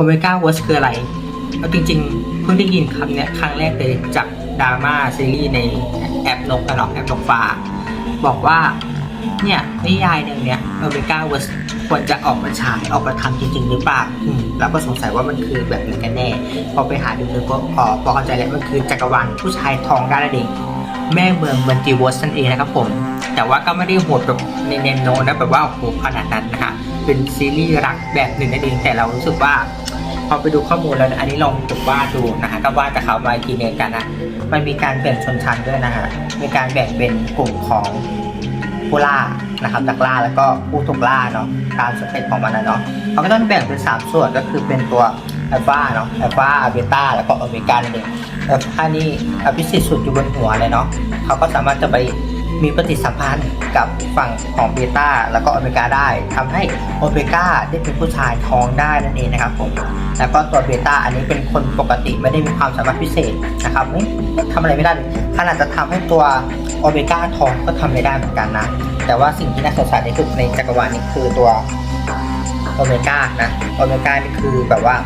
โอเมก้าเวิร์สคืออะไรเอาจริงๆ เพิ่งได้ยินคำเนี้ยครั้งแรกเลยจากดราม่าซีรีส์ในแอปนกกันหรอกแอปนกฟ้า บอกว่า เนี่ยนิยายหนึ่งเนี้ยโอเมก้าเวิร์สควรจะออกมาฉายออกมาทำจริงๆ หรือเปล่าแล้วก็สงสัยว่ามันคือแบบไหนกันแน่ พอไปหาดูเลยก็พอพอเข้าใจแล้วมันคือจักรวาลผู้ชายทองด้านนั่นเองแม่เมืองมันติเวิร์สนั่นเองนะครับผม แต่ว่าก็ไม่ได้โหดแบบในเนโนนะแบบว่าโอ้โหขนาดนั้นนะคะเป็นซีรีส์รักแบบหนึ่งนั่นเองแต่เรารู้สึกว่า พอไปดูข้อมูลแล้วนะอันนี้ลองถูกวาดดูนะฮะก็วาดกับเขามาอีกทีเนึงกันนะมันมีการแบ่งชนชั้นด้วยนะฮะมีการแบ่งเป็นกลุ่มของผู้ล่านะครับนักล่าแล้วก็ผู้ถูกล่าเนาะตามสเต็ปของมันนะเนาะเขาก็ต้องแบ่งเป็นสามส่วนก็คือเป็นตัวอัลฟาเนาะอัลฟาเบต้าแล้วก็โอเมก้านั่นเองอัลฟานี่อภิสิทธิ์สุดอยู่บนหัวเลยเนาะเขาก็สามารถจะไป มีปฏิสัมพันธ์กับฝั่งของเบต้าแล้วก็โอเมก้าได้ทำให้โอเมก้าได้เป็นผู้ชายท้องได้นั่นเองนะครับผมแล้วก็ตัวเบต้าอันนี้เป็นคนปกติไม่ได้มีความสามารถพิเศษนะครับไม่ทำอะไรไม่ได้ขนาดจะทำให้ตัวโอเมก้าท้องก็ทำไม่ได้เหมือนกันนะแต่ว่าสิ่งที่น่าสงสัยที่สุดในจักรวาลนี้คือตัวโอเมก้านะโอเมก้านี่คือแบบว่า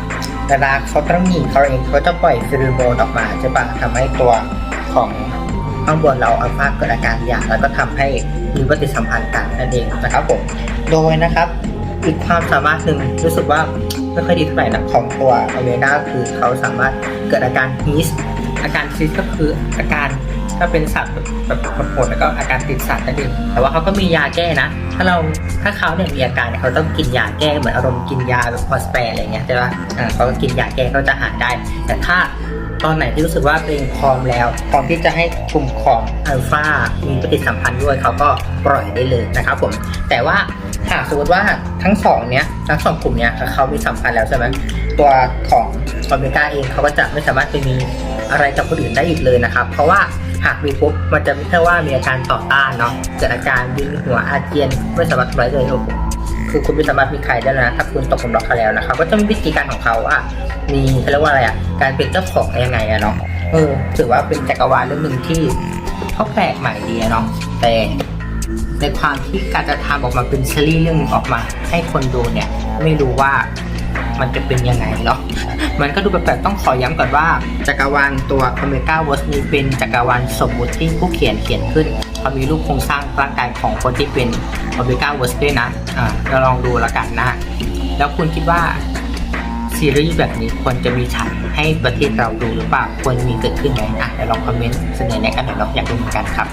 เวลาเขาต้องหญิงเขาเองเขาจะปล่อยฟิโรโมนออกมาใช่ปะทำให้ตัวของ ข้างบนเราอัลฟาเกิดอาการหย่าแล้วก็ทำให้มีปฏิสัมพันธ์กันนั่นเองนะครับผมโดยนะครับอีกความสามารถหนึ่งรู้สึกว่าไม่ค่อยดีเท่าไหร่นะของตัวอเมด้าคือเขาสามารถเกิดอาการฮีสอาการฮีสก็คืออาการถ้าเป็นสัตว์แบบแบบโหดแล้วก็อาการติดสัตว์นั่นเองแต่ว่าเขาก็มียาแก้นะ ถ้าเราถ้าเขาเนี่ยมีอาการเนี่ยเขาต้องกินยาแก้เหมือนอารมณ์กินยาแบบพอสแปรอะไรเงี้ยใช่ปะอ่าเขาก็กินยาแก้เขาจะหายได้ แต่ถ้า ตอนไหนที่รู้สึกว่าตัวเองพร้อมแล้วพร้อมที่จะให้กลุ่มของอัลฟามีปฏิสัมพันธ์ด้วยเขาก็ปล่อยได้เลยนะครับผมแต่ว่าหากสมมติว่าทั้งสองเนี้ยทั้งสองกลุ่มเนี้ยเขามีสัมพันธ์แล้วใช่ไหมตัวของคอมเมก้าเองเขาก็จะไม่สามารถไปมีอะไรกับคนอื่นได้อีกเลยนะครับ เพราะว่าหากมีปุ๊บมันจะไม่ใช่ว่ามีอาการต่อต้านเนาะเกิดอาการวิงหัวอาเจียนไม่สามารถทำอะไรเลยโอ้โห คือคุณไม่สามารถมีใครได้แล้วนะถ้าคุณตกหลุมรักเขาแล้วนะครับก็จะมีวิธีการของเขาอะมีเขาเรียกว่าอะไรอะการเป็นเจ้าของยังไงอะเนาะเออถือว่าเป็นจักรวาลเรื่องหนึ่งที่เขาแปลกใหม่ดีอะเนาะแต่ในความที่การจะทำออกมาเป็นซีรีส์เรื่องหนึงออกมา ให้คนดูเนี่ยไม่รู้ว่า มันจะเป็นยังไงเนาะ มันก็ดูแปลกๆต้องขอย้ำก่อนว่า จักรวาลตัวคอมเมก้าเวิร์สนี้เป็นจักรวาลสมมุติที่ผู้เขียนเขียนขึ้นเขามีรูปโครงสร้างร่างกายของคนที่เป็นคอมเมก้าเวิร์สด้วยนะ อ่าเราลองดูล้วกันนะ แล้วคุณคิดว่าซีรีส์แบบนี้ควรจะมีฉายให้ประเทศเราดูหรือเปล่า ควรมีเกิดขึ้นไหมอะเดี๋ยวลองคอมเมนต์เสนอแนะกันหน่อยเนาะอยากรู้เหมือนกันครับ